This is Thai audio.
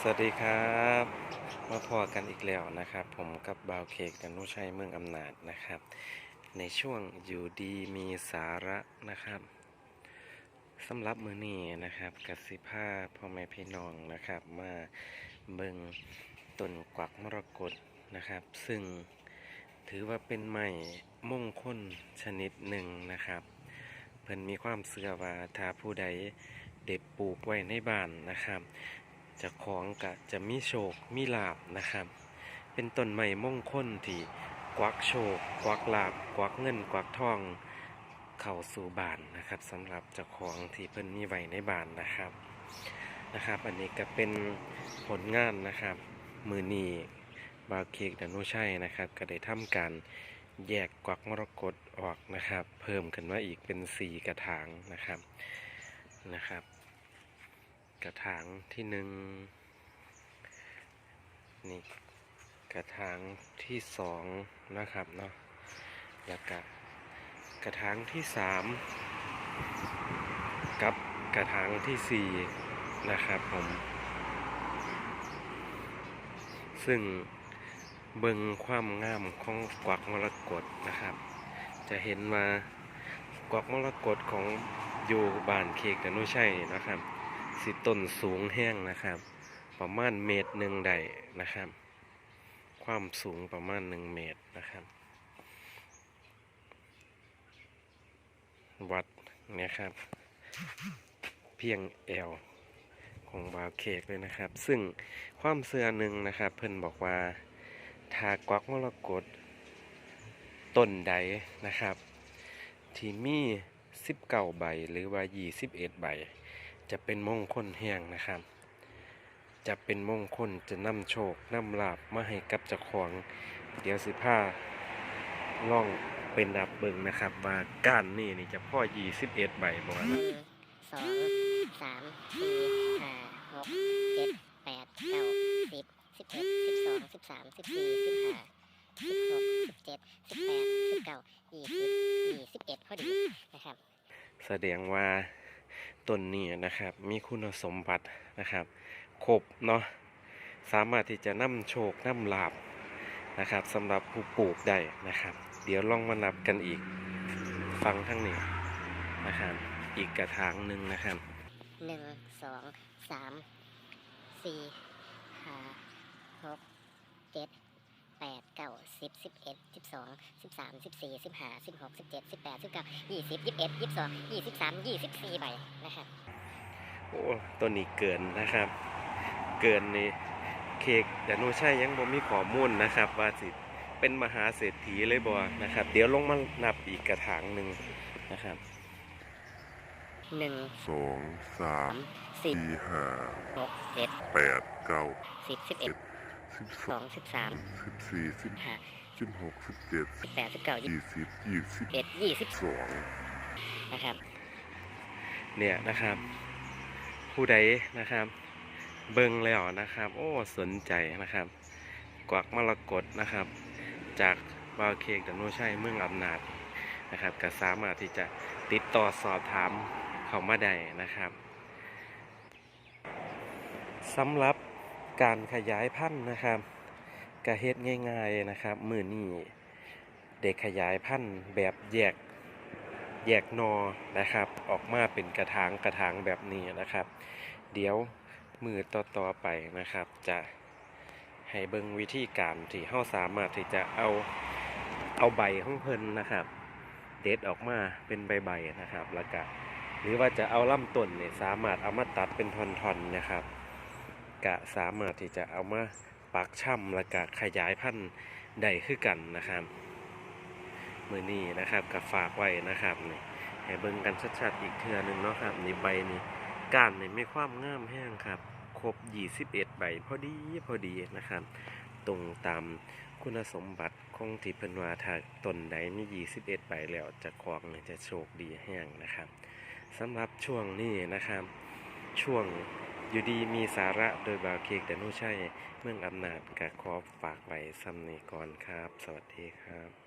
สวัสดีครับ มาพอกันอีกแล้วนะครับ ผมกับบาวเคกดนุชัยเมืองอำนาจนะครับ ในช่วงอยู่ดีมีสาระนะครับสำหรับมือนี้นะครับกสิภาพ่อแม่พี่น้องนะครับ มาเบิงต้นกวักมรกตนะครับ ซึ่งถือว่าเป็นไม้มงคลชนิดหนึ่งนะครับ เพิ่นมีความเสื่อว่าถ้าผู้ใดเด็ดปลูกไว้ในบ้านนะครับ จะของกะจะมีโชคมีลาบนะครับ เป็นต้นไม้มงคลที่กวักโชคกวักลาบกวักเงินกวักทองเข้าสู่บ้านนะครับสำหรับเจ้าของที่เพิ่นมีไว้ในบ้านนะครับนะครับ อันนี้ก็เป็นผลงานนะครับ มือนีบาเค้กดานุชัยนะครับ ก็ได้ทำการแยกกวักมรกตออกนะครับ เพิ่มขึ้นมาอีกเป็นสีกระถางนะครับนะครับ ระถางที่หนึ่งนี่กระถางที่สองนะครับเนาะแล้วก็กระถางที่สามกับกระถางที่สี่นะครับผม ซึ่งเบิ่งความงามของกวักมรกตนะครับ จะเห็นว่ากวักมรกตของอยู่บ้านเค้กอนุชัยนะครับ สิต้นสูงแห้งนะครับ ประมาณเมตรหนึ่งได้นะครับ ความสูงประมาณหนึ่งเมตรนะครับ วัดนี่ยครับ เพียงแอวของบาวเค้กเลยนะครับ ซึ่งความเสื่อหนึ่งนะครับ เพิ่นบอกว่าถ้ากวักมรกตต้นใดนะครับ ที่มี19ใบหรือว่า21ใบ จะเป็นมงคลแห่งนะครับ จะเป็นมงคลจะนำโชคนำลาบมาให้กับเจ้าของ เดี๋ยวสิผ้าล่องเป็นนับเบิงนะครับ ว่าก้านนี่นี่จะพ่อ21ใบบ่หนึ่งสองสามสี่ห้าหกเจ็ดแปดเก้าสิบสิบเอ็ดสิบสองสิบสามสิบสี่สิบห้าสิบหกสิบเจ็ดสิบแปดสิบเก้ายี่สิบยี่สิบเอ็ดพอดีนะครับ แสดงว่า ต้นนี้นะครับ มีคุณสมบัตินะครับครบเนาะสามารถที่จะนำโชคนำลาบนะครับสำหรับผู้ปลูกได้นะครับ เดี๋ยวลองมานับกันอีกฟังทั้งนี้นะครับอีกกระถางหนึ่งนะครับหนึ่งสองสามสี่ห้าหกเจ็ด แปดเก้าสิบสิบเอ็ดสิบสองสิบสามสิบสี่สิบห้าสิบหกสิบเจ็ดสิบแปดสิบเก้ายี่สิบยี่สิบเอ็ดยี่สิบสองยี่สิบสามยี่สิบสี่ใบนะครับโอ้ตัวนี้เกินนะครับ เกินนี่เค้กแต่โนใช่ยังบ่มีข้อมูลนะครับว่าสิเป็นมหาเศรษฐีเลยบ่นะครับ เดี๋ยวลงมานับอีกกระถางหนึ่งนะครับหนึ่งสองสาสามมสี่สี่ห้าหกเจ็ดแปดเก้าสิบสิบเอ็ด สิบสสอองงสิบสามสิบสี่สิบห้าสิบหกสิบเจ็ดสิบแปดสิบเก้ายี่ยี่สิบยี่สิบสิบเอ็ดยี่สิบสองนะครับ เนี่ยนะครับ ผู้ใดนะครับ เบิ่งแล้วนะครับ โอ้สนใจนะครับ กวักมรกตนะครับ จากบาวเค้กดันโนชัยเมืองอำนาจนะครับก็สามารถที่จะติดต่อสอบถามเข้ามาได้นะครับสำหรับ การขยายพันธุ์นะครับกระเฮ็ดง่ายๆนะครับ มือนี้เด็กขยายพันธุ์แบบแยกแยกนอนะครับ ออกมาเป็นกระถางกระถางแบบนี้นะครับ เดี๋ยวมือต่อๆไปนะครับ จะให้เบิ่งวิธีการที่เฮาสามารถที่จะเอาเอาใบของเพิ่นนะครับ เด็ดออกมาเป็นใบๆนะครับ แล้วก็หรือว่าจะเอาลำต้นเนี่ยสามารถเอามาตัดเป็นท่อนๆนะครับ กะสามารถที่จะเอามาปักช่ำแล้วก็ขยายพันธุ์ได้คือกันนะครับมือนี้นะครับกับฝากไว้นะครับนี่ให้เบิ่งกันชัดๆอีกเทื่อหนึงเนาะครับนี่ใบนี่ก้านนี่ไมีความงามแห้งครับครบ 21 ใบพอดีพอดีนะครับ ตรงตามคุณสมบัติของที่เพิ่นว่าถ้าต้นใดมี 21 ใบแล้วจะครองจะโชคดีแห้งนะครับสำหรับช่วงนี้นะครับ ช่วง อยู่ดีมีสาระโดยบาวเค้กแต่นุชัยเมืองอำนาจก็ขอฝากไว้ซ้ำนี้ก่อนครับ สวัสดีครับ